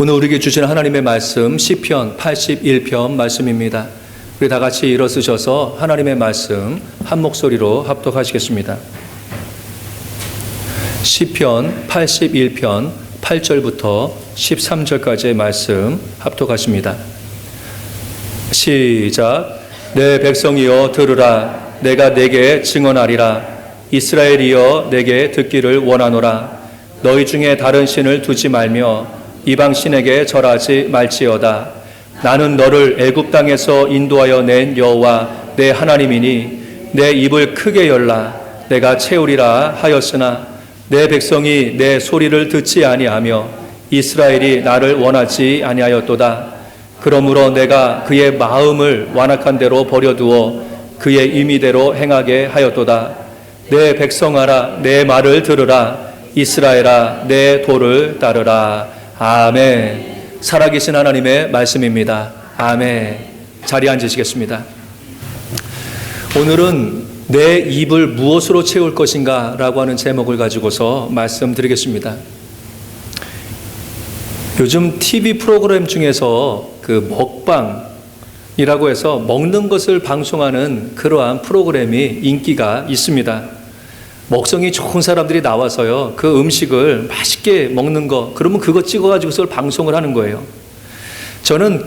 오늘 우리에게 주신 하나님의 말씀 시편 81편 말씀입니다. 우리 다 같이 일어서셔서 하나님의 말씀 한 목소리로 합독하시겠습니다. 시편 81편 8절부터 13절까지의 말씀 합독하십니다. 시작 내 백성이여 들으라 내가 내게 증언하리라 이스라엘이여 내게 듣기를 원하노라 너희 중에 다른 신을 두지 말며 이방 신에게 절하지 말지어다. 나는 너를 애굽 땅에서 인도하여 낸 여호와 내 하나님이니 내 입을 크게 열라. 내가 채우리라 하였으나 내 백성이 내 소리를 듣지 아니하며 이스라엘이 나를 원하지 아니하였도다. 그러므로 내가 그의 마음을 완악한 대로 버려두어 그의 임의대로 행하게 하였도다. 내 백성아라 내 말을 들으라. 이스라엘아 내 도를 따르라 아멘. 살아계신 하나님의 말씀입니다. 아멘. 자리에 앉으시겠습니다. 오늘은 내 입을 무엇으로 채울 것인가 라고 하는 제목을 가지고서 말씀드리겠습니다. 요즘 TV 프로그램 중에서 그 먹방이라고 해서 먹는 것을 방송하는 그러한 프로그램이 인기가 있습니다. 먹성이 좋은 사람들이 나와서요, 그 음식을 맛있게 먹는 거, 그러면 그거 찍어가지고서 방송을 하는 거예요. 저는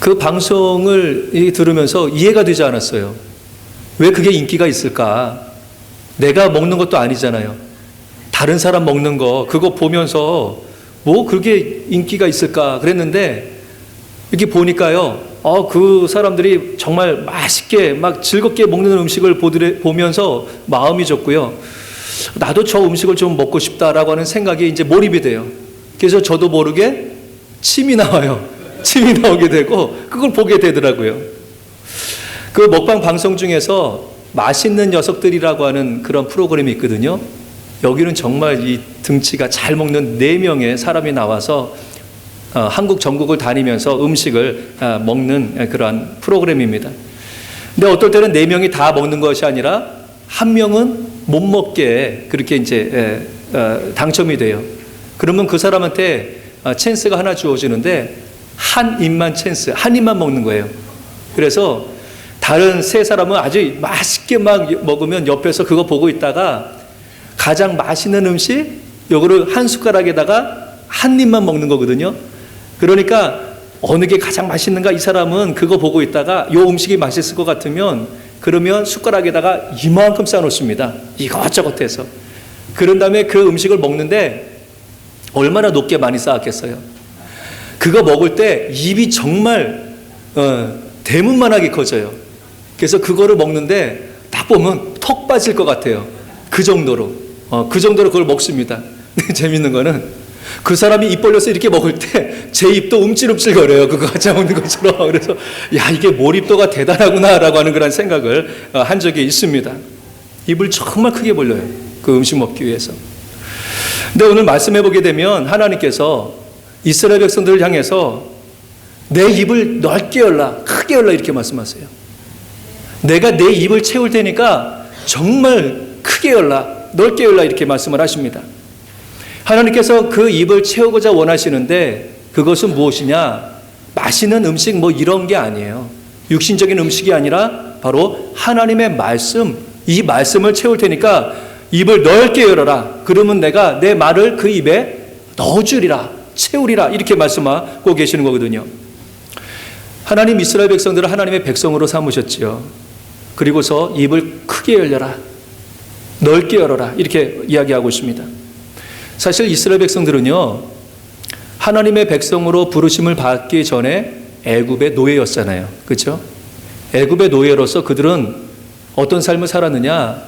그 방송을 들으면서 이해가 되지 않았어요. 왜 그게 인기가 있을까? 내가 먹는 것도 아니잖아요. 다른 사람 먹는 거, 그거 보면서 뭐 그게 인기가 있을까 그랬는데 이렇게 보니까요. 어, 그 사람들이 정말 맛있게 막 즐겁게 먹는 음식을 보드레, 보면서 마음이 좋고요. 나도 저 음식을 좀 먹고 싶다라고 하는 생각이 이제 몰입이 돼요. 그래서 저도 모르게 침이 나와요. 침이 나오게 되고 그걸 보게 되더라고요. 그 먹방 방송 중에서 맛있는 녀석들이라고 하는 그런 프로그램이 있거든요. 여기는 정말 이 등치가 잘 먹는 네 명의 사람이 나와서 어, 한국 전국을 다니면서 음식을 어, 먹는 그러한 프로그램입니다. 근데 어떨 때는 네 명이 다 먹는 것이 아니라 한 명은 못 먹게 그렇게 이제 에, 어, 당첨이 돼요. 그러면 그 사람한테 어, 찬스가 하나 주어지는데 한 입만 찬스, 한 입만 먹는 거예요. 그래서 다른 세 사람은 아주 맛있게 막 먹으면 옆에서 그거 보고 있다가 가장 맛있는 음식 요거를 한 숟가락에다가 한 입만 먹는 거거든요. 그러니까 어느 게 가장 맛있는가 이 사람은 그거 보고 있다가 요 음식이 맛있을 것 같으면 그러면 숟가락에다가 이만큼 쌓아놓습니다. 이것저것 해서. 그런 다음에 그 음식을 먹는데 얼마나 높게 많이 쌓았겠어요. 그거 먹을 때 입이 정말 어, 대문만하게 커져요. 그래서 그거를 먹는데 딱 보면 턱 빠질 것 같아요. 그 정도로. 어, 그 정도로 그걸 먹습니다. 재밌는 거는 그 사람이 입 벌려서 이렇게 먹을 때 제 입도 움찔움찔 거려요. 그거 먹는 것처럼. 그래서 야, 이게 몰입도가 대단하구나라고 하는 그런 생각을 어, 한 적이 있습니다. 입을 정말 크게 벌려요. 그 음식 먹기 위해서. 근데 오늘 말씀해 보게 되면 하나님께서 이스라엘 백성들을 향해서 내 입을 넓게 열라, 크게 열라 이렇게 말씀하세요. 내가 내 입을 채울 테니까 정말 크게 열라, 넓게 열라 이렇게 말씀을 하십니다. 하나님께서 그 입을 채우고자 원하시는데 그것은 무엇이냐? 맛있는 음식 뭐 이런 게 아니에요. 육신적인 음식이 아니라 바로 하나님의 말씀, 이 말씀을 채울 테니까 입을 넓게 열어라. 그러면 내가 내 말을 그 입에 넣어주리라, 채우리라. 이렇게 말씀하고 계시는 거거든요. 하나님 이스라엘 백성들을 하나님의 백성으로 삼으셨지요. 그리고서 입을 크게 열려라. 넓게 열어라. 이렇게 이야기하고 있습니다. 사실 이스라엘 백성들은요. 하나님의 백성으로 부르심을 받기 전에 애굽의 노예였잖아요. 그렇죠? 애굽의 노예로서 그들은 어떤 삶을 살았느냐?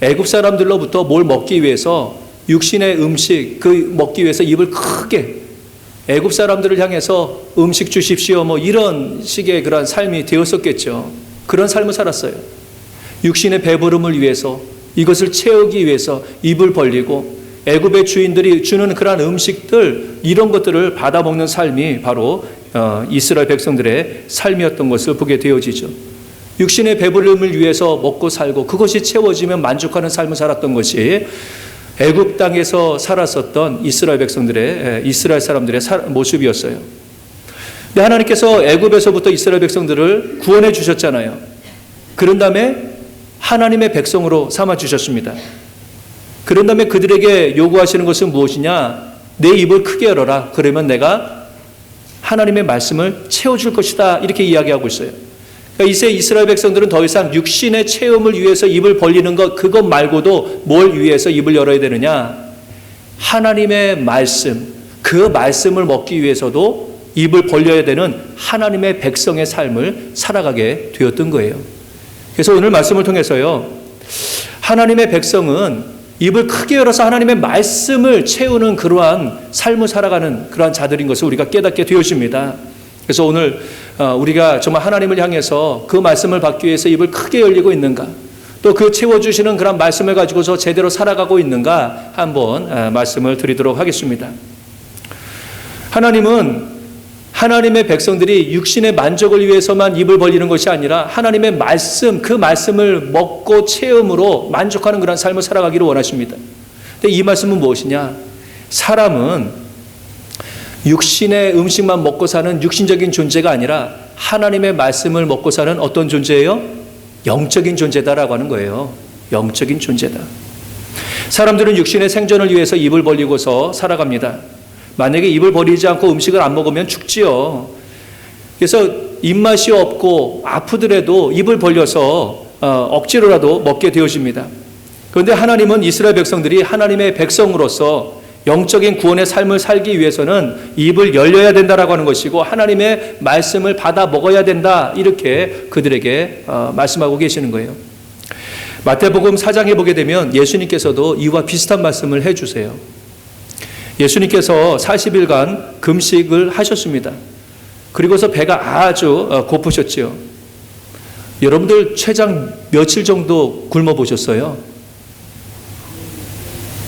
애굽 사람들로부터 뭘 먹기 위해서 육신의 음식 그 먹기 위해서 입을 크게 애굽 사람들을 향해서 음식 주십시오 뭐 이런 식의 그런 삶이 되었었겠죠. 그런 삶을 살았어요. 육신의 배부름을 위해서 이것을 채우기 위해서 입을 벌리고 애굽의 주인들이 주는 그러한 음식들 이런 것들을 받아 먹는 삶이 바로 어, 이스라엘 백성들의 삶이었던 것을 보게 되어지죠. 육신의 배부름을 위해서 먹고 살고 그것이 채워지면 만족하는 삶을 살았던 것이 애굽 땅에서 살았었던 이스라엘 백성들의 에, 이스라엘 사람들의 사- 모습이었어요. 근데 하나님께서 애굽에서부터 이스라엘 백성들을 구원해 주셨잖아요. 그런 다음에 하나님의 백성으로 삼아 주셨습니다. 그런 다음에 그들에게 요구하시는 것은 무엇이냐? 내 입을 크게 열어라. 그러면 내가 하나님의 말씀을 채워줄 것이다. 이렇게 이야기하고 있어요. 그러니까 이세 이스라엘 백성들은 더 이상 육신의 체험을 위해서 입을 벌리는 것, 그것 말고도 뭘 위해서 입을 열어야 되느냐? 하나님의 말씀, 그 말씀을 먹기 위해서도 입을 벌려야 되는 하나님의 백성의 삶을 살아가게 되었던 거예요. 그래서 오늘 말씀을 통해서요, 하나님의 백성은 입을 크게 열어서 하나님의 말씀을 채우는 그러한 삶을 살아가는 그러한 자들인 것을 우리가 깨닫게 되어집니다. 그래서 오늘 어, 우리가 정말 하나님을 향해서 그 말씀을 받기 위해서 입을 크게 열리고 있는가? 또 그 채워주시는 그런 말씀을 가지고서 제대로 살아가고 있는가? 한번 어, 말씀을 드리도록 하겠습니다. 하나님은 하나님의 백성들이 육신의 만족을 위해서만 입을 벌리는 것이 아니라 하나님의 말씀, 그 말씀을 먹고 체험으로 만족하는 그런 삶을 살아가기를 원하십니다. 근데 이 말씀은 무엇이냐? 사람은 육신의 음식만 먹고 사는 육신적인 존재가 아니라 하나님의 말씀을 먹고 사는 어떤 존재예요? 영적인 존재다라고 하는 거예요. 영적인 존재다. 사람들은 육신의 생존을 위해서 입을 벌리고서 살아갑니다. 만약에 입을 벌리지 않고 음식을 안 먹으면 죽지요. 그래서 입맛이 없고 아프더라도 입을 벌려서 어, 억지로라도 먹게 되어집니다. 그런데 하나님은 이스라엘 백성들이 하나님의 백성으로서 영적인 구원의 삶을 살기 위해서는 입을 열려야 된다라고 하는 것이고 하나님의 말씀을 받아 먹어야 된다 이렇게 그들에게 어, 말씀하고 계시는 거예요. 마태복음 4장에 보게 되면 예수님께서도 이와 비슷한 말씀을 해 주세요. 예수님께서 40일간 금식을 하셨습니다. 그리고서 배가 아주 어, 고프셨지요. 여러분들 최장 며칠 정도 굶어 보셨어요?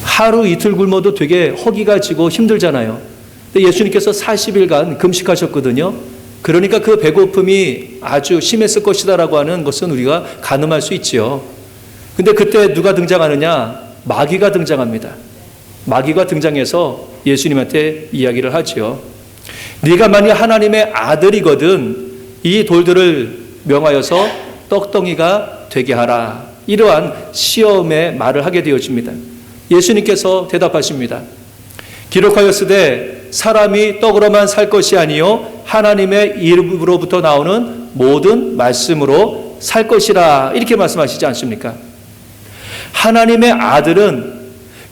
하루 이틀 굶어도 되게 허기가 지고 힘들잖아요. 근데 예수님께서 40일간 금식하셨거든요. 그러니까 그 배고픔이 아주 심했을 것이다라고 하는 것은 우리가 가늠할 수 있지요. 근데 그때 누가 등장하느냐? 마귀가 등장합니다. 마귀가 등장해서 예수님한테 이야기를 하지요. 네가 만약 하나님의 아들이거든 이 돌들을 명하여서 떡덩이가 되게 하라. 이러한 시험의 말을 하게 되어집니다. 예수님께서 대답하십니다. 기록하였으되 사람이 떡으로만 살 것이 아니요 하나님의 이름으로부터 나오는 모든 말씀으로 살 것이라 이렇게 말씀하시지 않습니까? 하나님의 아들은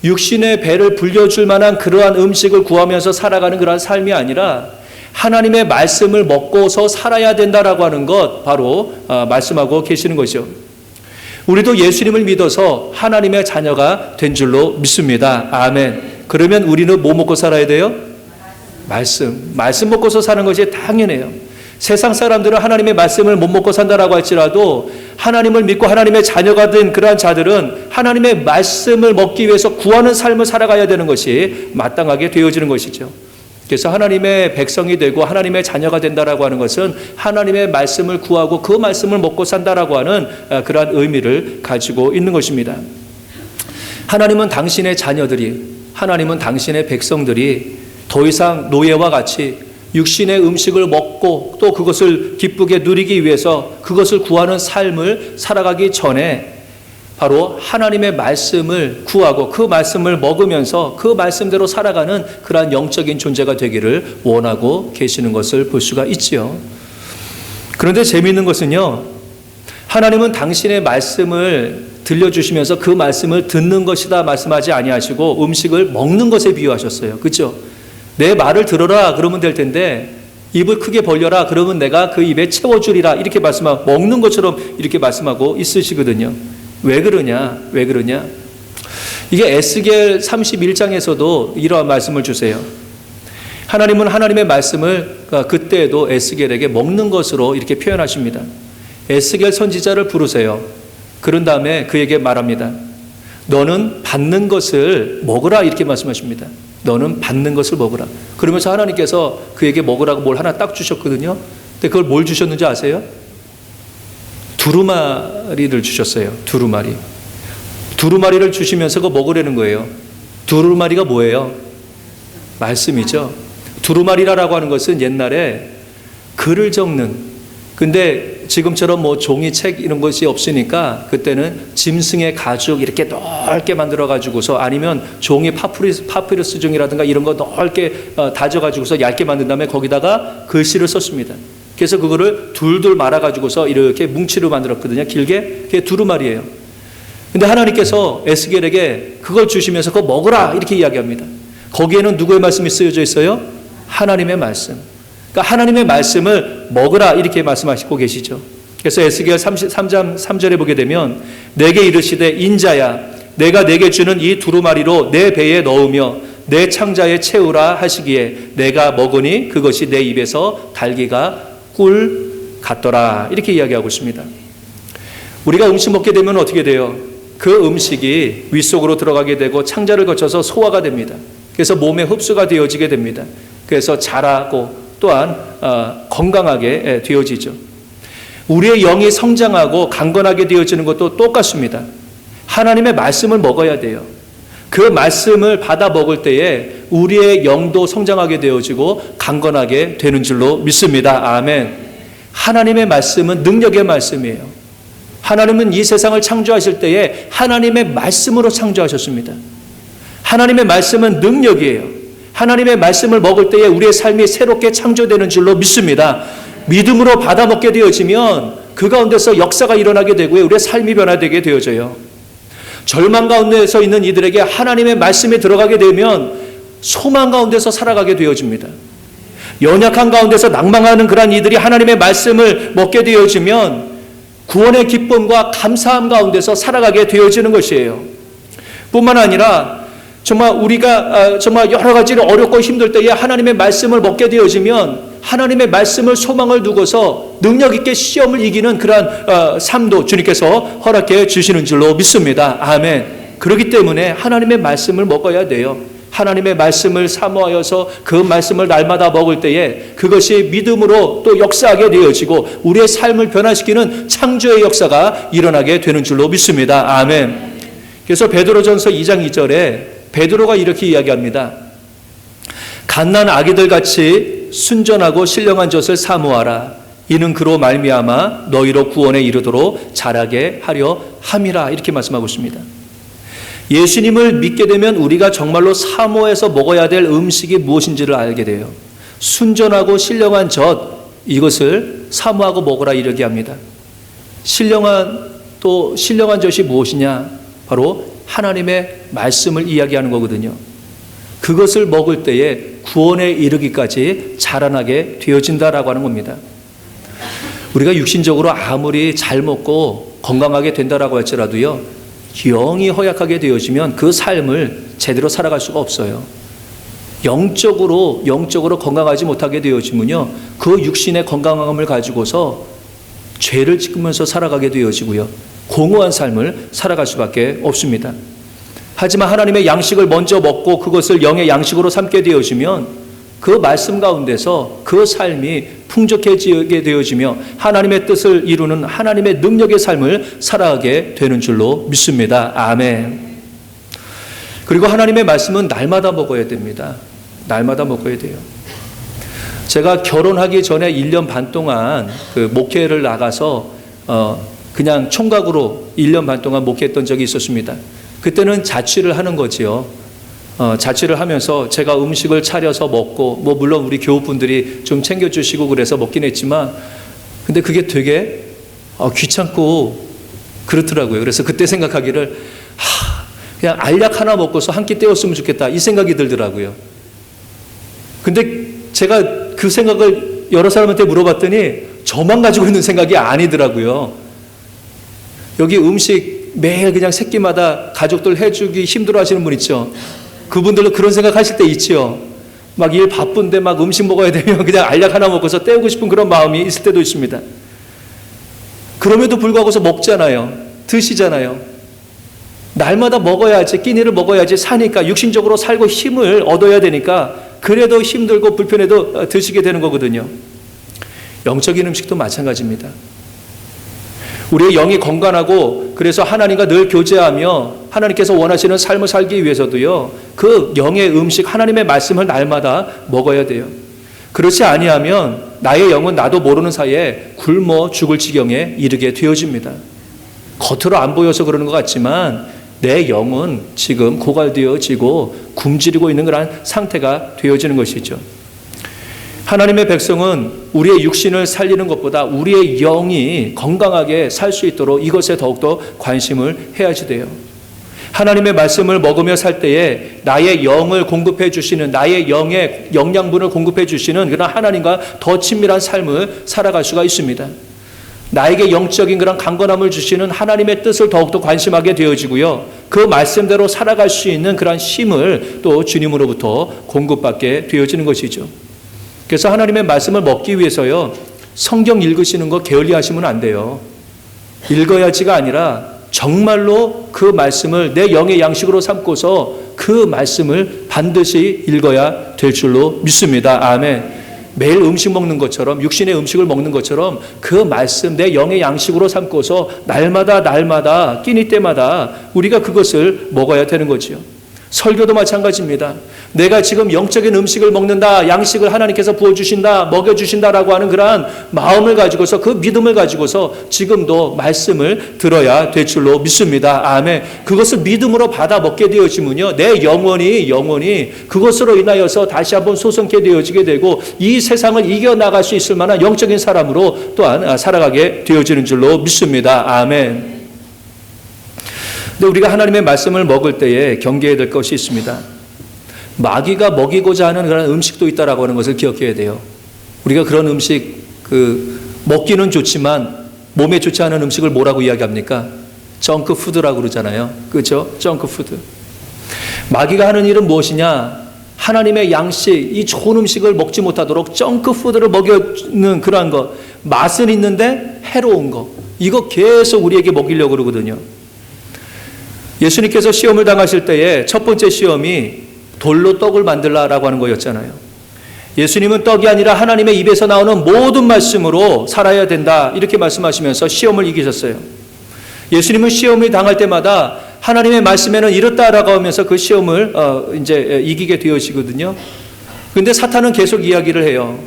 육신의 배를 불려줄 만한 그러한 음식을 구하면서 살아가는 그러한 삶이 아니라 하나님의 말씀을 먹고서 살아야 된다라고 하는 것 바로 어, 말씀하고 계시는 것이죠. 우리도 예수님을 믿어서 하나님의 자녀가 된 줄로 믿습니다. 아멘. 그러면 우리는 뭐 먹고 살아야 돼요? 말씀. 말씀 먹고서 사는 것이 당연해요. 세상 사람들은 하나님의 말씀을 못 먹고 산다라고 할지라도 하나님을 믿고 하나님의 자녀가 된 그러한 자들은 하나님의 말씀을 먹기 위해서 구하는 삶을 살아가야 되는 것이 마땅하게 되어지는 것이죠. 그래서 하나님의 백성이 되고 하나님의 자녀가 된다라고 하는 것은 하나님의 말씀을 구하고 그 말씀을 먹고 산다라고 하는 어, 그러한 의미를 가지고 있는 것입니다. 하나님은 당신의 자녀들이 하나님은 당신의 백성들이 더 이상 노예와 같이 육신의 음식을 먹 고 또 그것을 기쁘게 누리기 위해서 그것을 구하는 삶을 살아가기 전에 바로 하나님의 말씀을 구하고 그 말씀을 먹으면서 그 말씀대로 살아가는 그러한 영적인 존재가 되기를 원하고 계시는 것을 볼 수가 있지요. 그런데 재미있는 것은요. 하나님은 당신의 말씀을 들려주시면서 그 말씀을 듣는 것이다 말씀하지 아니하시고 음식을 먹는 것에 비유하셨어요. 그렇죠? 내 말을 들어라 그러면 될 텐데 입을 크게 벌려라 그러면 내가 그 입에 채워주리라 이렇게 말씀하고 먹는 것처럼 이렇게 말씀하고 있으시거든요. 왜 그러냐? 왜 그러냐? 이게 에스겔 31장에서도 이러한 말씀을 주세요. 하나님은 하나님의 말씀을 그때에도 에스겔에게 먹는 것으로 이렇게 표현하십니다. 에스겔 선지자를 부르세요. 그런 다음에 그에게 말합니다. 너는 받는 것을 먹으라 이렇게 말씀하십니다. 너는 받는 것을 먹으라. 그러면서 하나님께서 그에게 먹으라고 뭘 하나 딱 주셨거든요. 근데 그걸 뭘 주셨는지 아세요? 두루마리를 주셨어요. 두루마리. 두루마리를 주시면서 그거 먹으려는 거예요. 두루마리가 뭐예요? 말씀이죠. 두루마리라고 하는 것은 옛날에 글을 적는 근데 지금처럼 뭐 종이책 이런 것이 없으니까 그때는 짐승의 가죽 이렇게 넓게 만들어 가지고서 아니면 종이 파프리스 파피루스 종이라든가 이런 거 넓게 어, 다져 가지고서 얇게 만든 다음에 거기다가 글씨를 썼습니다. 그래서 그거를 둘둘 말아 가지고서 이렇게 뭉치로 만들었거든요. 길게 그게 두루마리예요. 근데 하나님께서 에스겔에게 그걸 주시면서 그거 먹으라 이렇게 이야기합니다. 거기에는 누구의 말씀이 쓰여져 있어요? 하나님의 말씀. 그러니까 하나님의 말씀을 먹으라 이렇게 말씀하시고 계시죠. 그래서 에스겔 33장 3절에 보게 되면 내게 이르시되 인자야 내가 내게 주는 이 두루마리로 내 배에 넣으며 내 창자에 채우라 하시기에 내가 먹으니 그것이 내 입에서 달기가 꿀 같더라 이렇게 이야기하고 있습니다. 우리가 음식 먹게 되면 어떻게 돼요? 그 음식이 위 속으로 들어가게 되고 창자를 거쳐서 소화가 됩니다. 그래서 몸에 흡수가 되어지게 됩니다. 그래서 자라고 또한 어, 건강하게 예, 되어지죠. 우리의 영이 성장하고 강건하게 되어지는 것도 똑같습니다. 하나님의 말씀을 먹어야 돼요. 그 말씀을 받아 먹을 때에 우리의 영도 성장하게 되어지고 강건하게 되는 줄로 믿습니다. 아멘. 하나님의 말씀은 능력의 말씀이에요. 하나님은 이 세상을 창조하실 때에 하나님의 말씀으로 창조하셨습니다. 하나님의 말씀은 능력이에요. 하나님의 말씀을 먹을 때에 우리의 삶이 새롭게 창조되는 줄로 믿습니다. 믿음으로 받아 먹게 되어지면 그 가운데서 역사가 일어나게 되고요. 우리의 삶이 변화되게 되어져요. 절망 가운데서 있는 이들에게 하나님의 말씀에 들어가게 되면 소망 가운데서 살아가게 되어집니다. 연약한 가운데서 낭망하는 그러한 이들이 하나님의 말씀을 먹게 되어지면 구원의 기쁨과 감사함 가운데서 살아가게 되어지는 것이에요. 뿐만 아니라 정말 우리가 아, 정말 여러 가지로 어렵고 힘들 때에 하나님의 말씀을 먹게 되어지면 하나님의 말씀을 소망을 두고서 능력 있게 시험을 이기는 그러한 어, 삶도 주님께서 허락해 주시는 줄로 믿습니다. 아멘. 그렇기 때문에 하나님의 말씀을 먹어야 돼요. 하나님의 말씀을 사모하여서 그 말씀을 날마다 먹을 때에 그것이 믿음으로 또 역사하게 되어지고 우리의 삶을 변화시키는 창조의 역사가 일어나게 되는 줄로 믿습니다. 아멘. 그래서 베드로전서 2장 2절에 베드로가 이렇게 이야기합니다. 갓난 아기들 같이 순전하고 신령한 젖을 사모하라. 이는 그로 말미암아 너희로 구원에 이르도록 자라게 하려 함이라 이렇게 말씀하고 있습니다. 예수님을 믿게 되면 우리가 정말로 사모해서 먹어야 될 음식이 무엇인지를 알게 돼요. 순전하고 신령한 젖 이것을 사모하고 먹으라 이르게 합니다. 신령한 또 신령한 젖이 무엇이냐? 바로 하나님의 말씀을 이야기하는 거거든요. 그것을 먹을 때에 구원에 이르기까지 자라나게 되어진다라고 하는 겁니다. 우리가 육신적으로 아무리 잘 먹고 건강하게 된다라고 할지라도요, 영이 허약하게 되어지면 그 삶을 제대로 살아갈 수가 없어요. 영적으로, 영적으로 건강하지 못하게 되어지면요, 그 육신의 건강함을 가지고서 죄를 짓으면서 살아가게 되어지고요, 공허한 삶을 살아갈 수밖에 없습니다. 하지만 하나님의 양식을 먼저 먹고 그것을 영의 양식으로 삼게 되어지면 그 말씀 가운데서 그 삶이 풍족해지게 되어지며 하나님의 뜻을 이루는 하나님의 능력의 삶을 살아가게 되는 줄로 믿습니다. 아멘. 그리고 하나님의 말씀은 날마다 먹어야 됩니다. 날마다 먹어야 돼요. 제가 결혼하기 전에 1년 반 동안 그 목회를 나가서 어 그냥 총각으로 1년 반 동안 목회했던 적이 있었습니다. 그때는 자취를 하는 거지요. 어, 자취를 하면서 제가 음식을 차려서 먹고, 뭐, 물론 우리 교우분들이 좀 챙겨주시고 그래서 먹긴 했지만, 근데 그게 되게 어, 귀찮고 그렇더라고요. 그래서 그때 생각하기를, 하, 그냥 알약 하나 먹고서 한 끼 때웠으면 좋겠다. 이 생각이 들더라고요. 근데 제가 그 생각을 여러 사람한테 물어봤더니 저만 가지고 있는 생각이 아니더라고요. 여기 음식 매일 그냥 새끼마다 가족들 해주기 힘들어 하시는 분 있죠. 그분들도 그런 생각 하실 때 있지요. 막 일 바쁜데 막 음식 먹어야 되면 그냥 알약 하나 먹고서 때우고 싶은 그런 마음이 있을 때도 있습니다. 그럼에도 불구하고서 먹잖아요. 드시잖아요. 날마다 먹어야지, 끼니를 먹어야지 사니까 육신적으로 살고 힘을 얻어야 되니까 그래도 힘들고 불편해도 드시게 되는 거거든요. 영적인 음식도 마찬가지입니다. 우리의 영이 건강하고 그래서 하나님과 늘 교제하며 하나님께서 원하시는 삶을 살기 위해서도요. 그 영의 음식 하나님의 말씀을 날마다 먹어야 돼요. 그렇지 아니하면 나의 영은 나도 모르는 사이에 굶어 죽을 지경에 이르게 되어집니다. 겉으로 안 보여서 그러는 것 같지만 내 영은 지금 고갈되어지고 굶주리고 있는 그런 상태가 되어지는 것이죠. 하나님의 백성은 우리의 육신을 살리는 것보다 우리의 영이 건강하게 살 수 있도록 이것에 더욱더 관심을 해야지 돼요. 하나님의 말씀을 먹으며 살 때에 나의 영을 공급해 주시는 나의 영의 영양분을 공급해 주시는 그런 하나님과 더 친밀한 삶을 살아갈 수가 있습니다. 나에게 영적인 그런 강건함을 주시는 하나님의 뜻을 더욱더 관심하게 되어지고요. 그 말씀대로 살아갈 수 있는 그런 힘을 또 주님으로부터 공급받게 되어지는 것이죠. 그래서 하나님의 말씀을 먹기 위해서요. 성경 읽으시는 거 게을리 하시면 안 돼요. 읽어야지가 아니라 정말로 그 말씀을 내 영의 양식으로 삼고서 그 말씀을 반드시 읽어야 될 줄로 믿습니다. 아멘. 매일 음식 먹는 것처럼 육신의 음식을 먹는 것처럼 그 말씀 내 영의 양식으로 삼고서 날마다 날마다 끼니 때마다 우리가 그것을 먹어야 되는 거지요. 설교도 마찬가지입니다. 내가 지금 영적인 음식을 먹는다, 양식을 하나님께서 부어주신다, 먹여주신다라고 하는 그러한 마음을 가지고서 그 믿음을 가지고서 지금도 말씀을 들어야 될 줄로 믿습니다. 아멘. 그것을 믿음으로 받아 먹게 되어지면요. 내 영혼이, 영혼이 그것으로 인하여서 다시 한번 소성케 되어지게 되고 이 세상을 이겨나갈 수 있을 만한 영적인 사람으로 또한 살아가게 되어지는 줄로 믿습니다. 아멘. 근데 우리가 하나님의 말씀을 먹을 때에 경계해야 될 것이 있습니다. 마귀가 먹이고자 하는 그런 음식도 있다라고 하는 것을 기억해야 돼요. 우리가 그런 음식 그 먹기는 좋지만 몸에 좋지 않은 음식을 뭐라고 이야기합니까? 정크 푸드라고 그러잖아요. 그렇죠? 정크 푸드. 마귀가 하는 일은 무엇이냐? 하나님의 양식, 이 좋은 음식을 먹지 못하도록 정크 푸드를 먹여는 그러한 것, 맛은 있는데 해로운 것, 이거 계속 우리에게 먹이려고 그러거든요. 예수님께서 시험을 당하실 때에 첫 번째 시험이 돌로 떡을 만들라라고 하는 거였잖아요. 예수님은 떡이 아니라 하나님의 입에서 나오는 모든 말씀으로 살아야 된다. 이렇게 말씀하시면서 시험을 이기셨어요. 예수님은 시험을 당할 때마다 하나님의 말씀에는 이렇다라고 하면서 그 시험을 어, 이제 이기게 되어지거든요. 근데 사탄은 계속 이야기를 해요.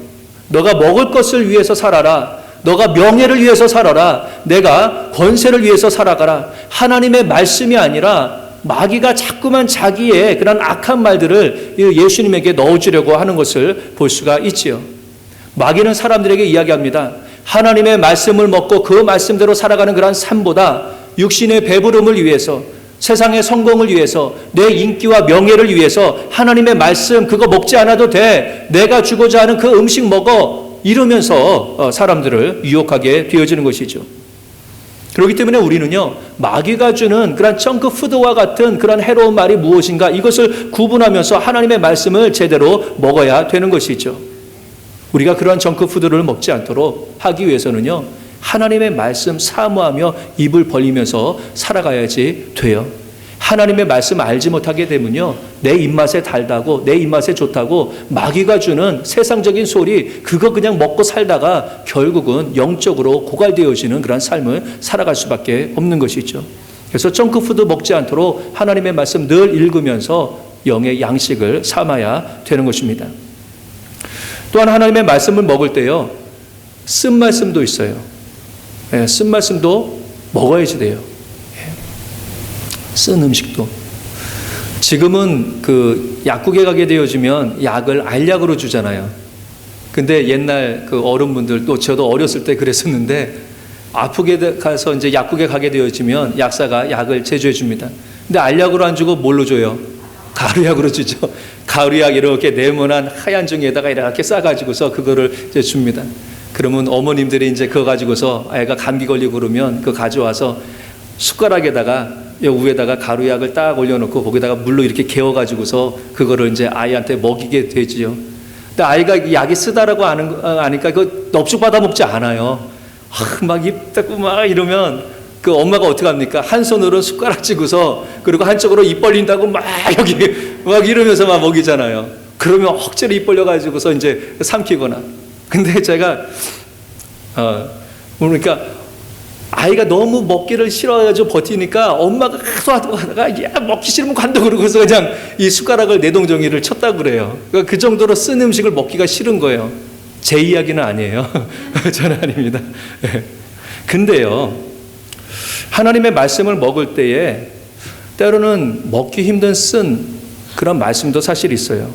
너가 먹을 것을 위해서 살아라. 너가 명예를 위해서 살아라. 내가 권세를 위해서 살아가라. 하나님의 말씀이 아니라 마귀가 자꾸만 자기의 그런 악한 말들을 예수님에게 넣어주려고 하는 것을 볼 수가 있지요. 마귀는 사람들에게 이야기합니다. 하나님의 말씀을 먹고 그 말씀대로 살아가는 그런 삶보다 육신의 배부름을 위해서 세상의 성공을 위해서 내 인기와 명예를 위해서 하나님의 말씀 그거 먹지 않아도 돼. 내가 주고자 하는 그 음식 먹어. 이러면서 어, 사람들을 유혹하게 되어지는 것이죠. 그렇기 때문에 우리는요, 마귀가 주는 그런 정크 푸드와 같은 그런 해로운 말이 무엇인가 이것을 구분하면서 하나님의 말씀을 제대로 먹어야 되는 것이죠. 우리가 그러한 정크 푸드를 먹지 않도록 하기 위해서는요, 하나님의 말씀 사모하며 입을 벌리면서 살아가야지 돼요. 하나님의 말씀 알지 못하게 되면요. 내 입맛에 달다고, 내 입맛에 좋다고, 마귀가 주는 세상적인 소리, 그거 그냥 먹고 살다가 결국은 영적으로 고갈되어지는 그런 삶을 살아갈 수밖에 없는 것이죠. 그래서 정크푸드 먹지 않도록 하나님의 말씀 늘 읽으면서 영의 양식을 삼아야 되는 것입니다. 또한 하나님의 말씀을 먹을 때요, 쓴 말씀도 있어요. 네, 쓴 말씀도 먹어야지 돼요. 쓴 음식도. 지금은 그 약국에 가게 되어지면 약을 알약으로 주잖아요. 근데 옛날 그 어른분들 또 저도 어렸을 때 그랬었는데 아프게 가서 이제 약국에 가게 되어지면 약사가 약을 제조해 줍니다. 근데 알약으로 안 주고 뭘로 줘요? 가루약으로 주죠. 가루약 이렇게 네모난 하얀 종이에다가 이렇게 싸가지고서 그거를 이제 줍니다. 그러면 어머님들이 이제 그거 가지고서 아이가 감기 걸리고 그러면 그 가져와서 숟가락에다가 위에다가 가루약을 딱 올려놓고 거기다가 물로 이렇게 개어가지고서 그거를 이제 아이한테 먹이게 되지요. 근데 아이가 약이 쓰다라고 아는, 아니까 그 넙죽 받아 먹지 않아요. 아, 막입 닫고 막 이러면 그 엄마가 어떻게 합니까? 한 손으로 숟가락 쥐고서 그리고 한쪽으로 입 벌린다고 막 여기 막 이러면서 막 먹이잖아요. 그러면 억지로 입 벌려가지고서 이제 삼키거나. 근데 제가, 어, 그러니까 아이가 너무 먹기를 싫어가지고 버티니까 엄마가 하도 하다가 야 먹기 싫으면 관둬 그러고서 그냥 이 숟가락을 내동정이를 쳤다 그래요. 그러니까 그 정도로 쓴 음식을 먹기가 싫은 거예요. 제 이야기는 아니에요. 저는 아닙니다. 예. 근데요, 하나님의 말씀을 먹을 때에 때로는 먹기 힘든 쓴 그런 말씀도 사실 있어요.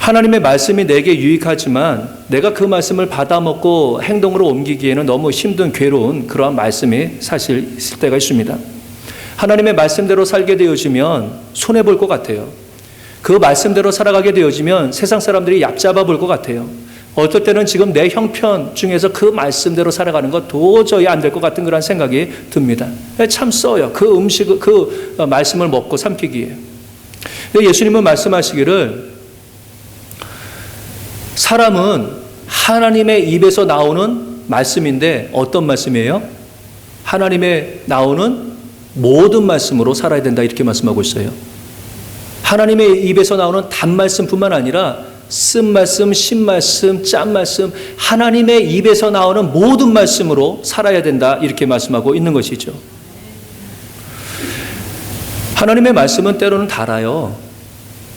하나님의 말씀이 내게 유익하지만 내가 그 말씀을 받아먹고 행동으로 옮기기에는 너무 힘든 괴로운 그러한 말씀이 사실 있을 때가 있습니다. 하나님의 말씀대로 살게 되어지면 손해 볼 것 같아요. 그 말씀대로 살아가게 되어지면 세상 사람들이 얕잡아 볼 것 같아요. 어떨 때는 지금 내 형편 중에서 그 말씀대로 살아가는 것 도저히 안 될 것 같은 그런 생각이 듭니다. 참 써요. 그 음식, 그 말씀을 먹고 삼키기에. 예수님은 말씀하시기를 사람은 하나님의 입에서 나오는 말씀인데 어떤 말씀이에요? 하나님의 나오는 모든 말씀으로 살아야 된다 이렇게 말씀하고 있어요. 하나님의 입에서 나오는 단 말씀뿐만 아니라 쓴 말씀, 신 말씀, 짠 말씀, 하나님의 입에서 나오는 모든 말씀으로 살아야 된다 이렇게 말씀하고 있는 것이죠. 하나님의 말씀은 때로는 달아요.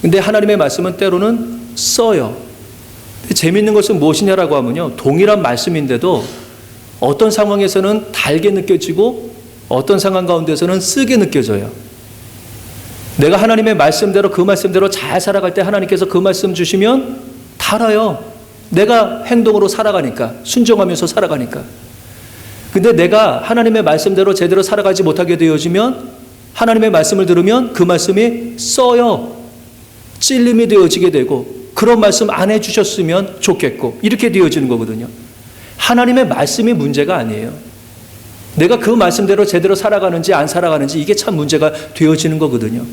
근데 하나님의 말씀은 때로는 써요. 재미있는 것은 무엇이냐라고 하면요. 동일한 말씀인데도 어떤 상황에서는 달게 느껴지고 어떤 상황 가운데서는 쓰게 느껴져요. 내가 하나님의 말씀대로 그 말씀대로 잘 살아갈 때 하나님께서 그 말씀 주시면 달아요. 내가 행동으로 살아가니까, 순종하면서 살아가니까. 근데 내가 하나님의 말씀대로 제대로 살아가지 못하게 되어지면 하나님의 말씀을 들으면 그 말씀이 써요. 찔림이 되어지게 되고 그런 말씀 안 해주셨으면 좋겠고 이렇게 되어지는 거거든요. 하나님의 말씀이 문제가 아니에요. 내가 그 말씀대로 제대로 살아가는지 안 살아가는지 이게 참 문제가 되어지는 거거든요.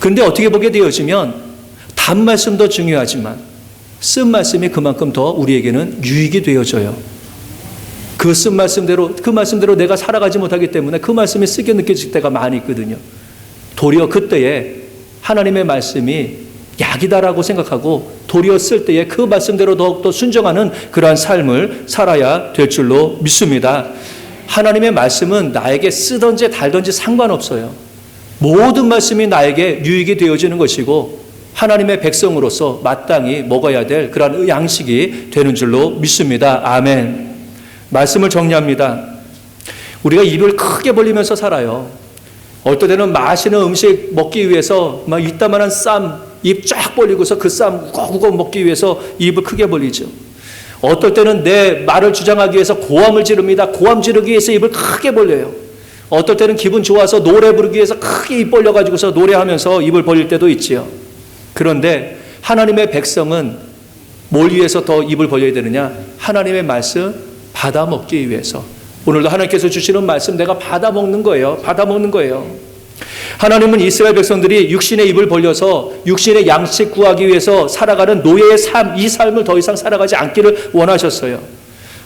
근데 어떻게 보게 되어지면 단 말씀도 중요하지만 쓴 말씀이 그만큼 더 우리에게는 유익이 되어져요. 그 쓴 말씀대로 그 말씀대로 내가 살아가지 못하기 때문에 그 말씀이 쓰게 느껴질 때가 많이 있거든요. 도리어 그때에 하나님의 말씀이 약이다라고 생각하고 쓸 때에 그 말씀대로 더욱더 순종하는 그러한 삶을 살아야 될 줄로 믿습니다. 하나님의 말씀은 나에게 쓰던지 달던지 상관없어요. 모든 말씀이 나에게 유익이 되어지는 것이고 하나님의 백성으로서 마땅히 먹어야 될 그러한 양식이 되는 줄로 믿습니다. 아멘. 말씀을 정리합니다. 우리가 입을 크게 벌리면서 살아요. 어떨 때는 맛있는 음식 먹기 위해서 막 이따만한 쌈, 입 쫙 벌리고서 그 쌈 우거우거 먹기 위해서 입을 크게 벌리죠. 어떨 때는 내 말을 주장하기 위해서 고함을 지릅니다. 고함 지르기 위해서 입을 크게 벌려요. 어떨 때는 기분 좋아서 노래 부르기 위해서 크게 입 벌려가지고서 노래하면서 입을 벌릴 때도 있지요. 그런데 하나님의 백성은 뭘 위해서 더 입을 벌려야 되느냐? 하나님의 말씀 받아 먹기 위해서. 오늘도 하나님께서 주시는 말씀 내가 받아 먹는 거예요. 받아 먹는 거예요. 하나님은 이스라엘 백성들이 육신의 입을 벌려서 육신의 양식 구하기 위해서 살아가는 노예의 삶, 이 삶을 더 이상 살아가지 않기를 원하셨어요.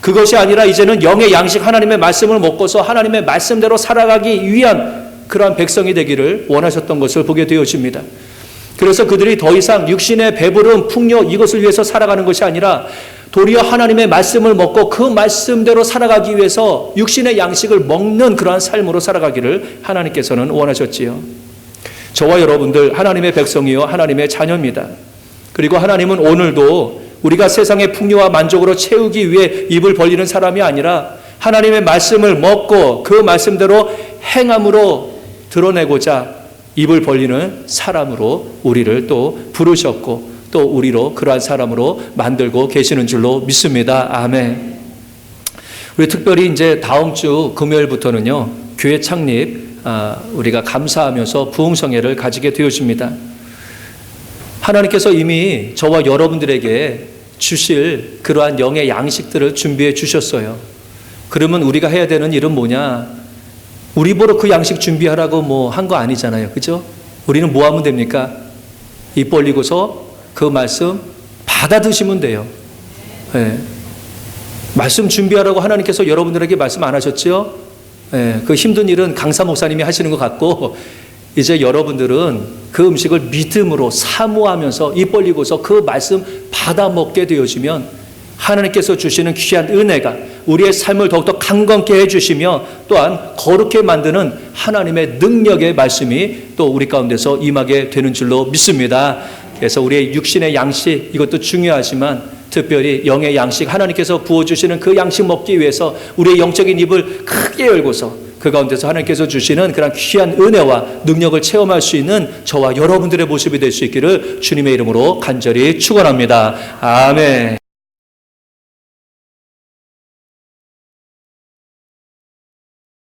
그것이 아니라 이제는 영의 양식 하나님의 말씀을 먹고서 하나님의 말씀대로 살아가기 위한 그러한 백성이 되기를 원하셨던 것을 보게 되어집니다. 그래서 그들이 더 이상 육신의 배부름, 풍요 이것을 위해서 살아가는 것이 아니라 도리어 하나님의 말씀을 먹고 그 말씀대로 살아가기 위해서 육신의 양식을 먹는 그러한 삶으로 살아가기를 하나님께서는 원하셨지요. 저와 여러분들 하나님의 백성이요 하나님의 자녀입니다. 그리고 하나님은 오늘도 우리가 세상의 풍요와 만족으로 채우기 위해 입을 벌리는 사람이 아니라 하나님의 말씀을 먹고 그 말씀대로 행함으로 드러내고자 입을 벌리는 사람으로 우리를 또 부르셨고 또 우리로 그러한 사람으로 만들고 계시는 줄로 믿습니다. 아멘. 우리 특별히 이제 다음 주 금요일부터는요 교회 창립 아, 우리가 감사하면서 부흥성회를 가지게 되어집니다. 하나님께서 이미 저와 여러분들에게 주실 그러한 영의 양식들을 준비해 주셨어요. 그러면 우리가 해야 되는 일은 뭐냐? 우리 보러 그 양식 준비하라고 뭐 한 거 아니잖아요. 그죠? 우리는 뭐 하면 됩니까? 입 벌리고서 그 말씀 받아 드시면 돼요. 네. 말씀 준비하라고 하나님께서 여러분들에게 말씀 안 하셨죠? 네. 그 힘든 일은 강사 목사님이 하시는 것 같고 이제 여러분들은 그 음식을 믿음으로 사모하면서 입 벌리고서 그 말씀 받아 먹게 되어지면 하나님께서 주시는 귀한 은혜가 우리의 삶을 더욱더 강건케 해주시며 또한 거룩해 만드는 하나님의 능력의 말씀이 또 우리 가운데서 임하게 되는 줄로 믿습니다. 그래서 우리의 육신의 양식 이것도 중요하지만 특별히 영의 양식 하나님께서 부어주시는 그 양식 먹기 위해서 우리의 영적인 입을 크게 열고서 그 가운데서 하나님께서 주시는 그런 귀한 은혜와 능력을 체험할 수 있는 저와 여러분들의 모습이 될 수 있기를 주님의 이름으로 간절히 축원합니다. 아멘.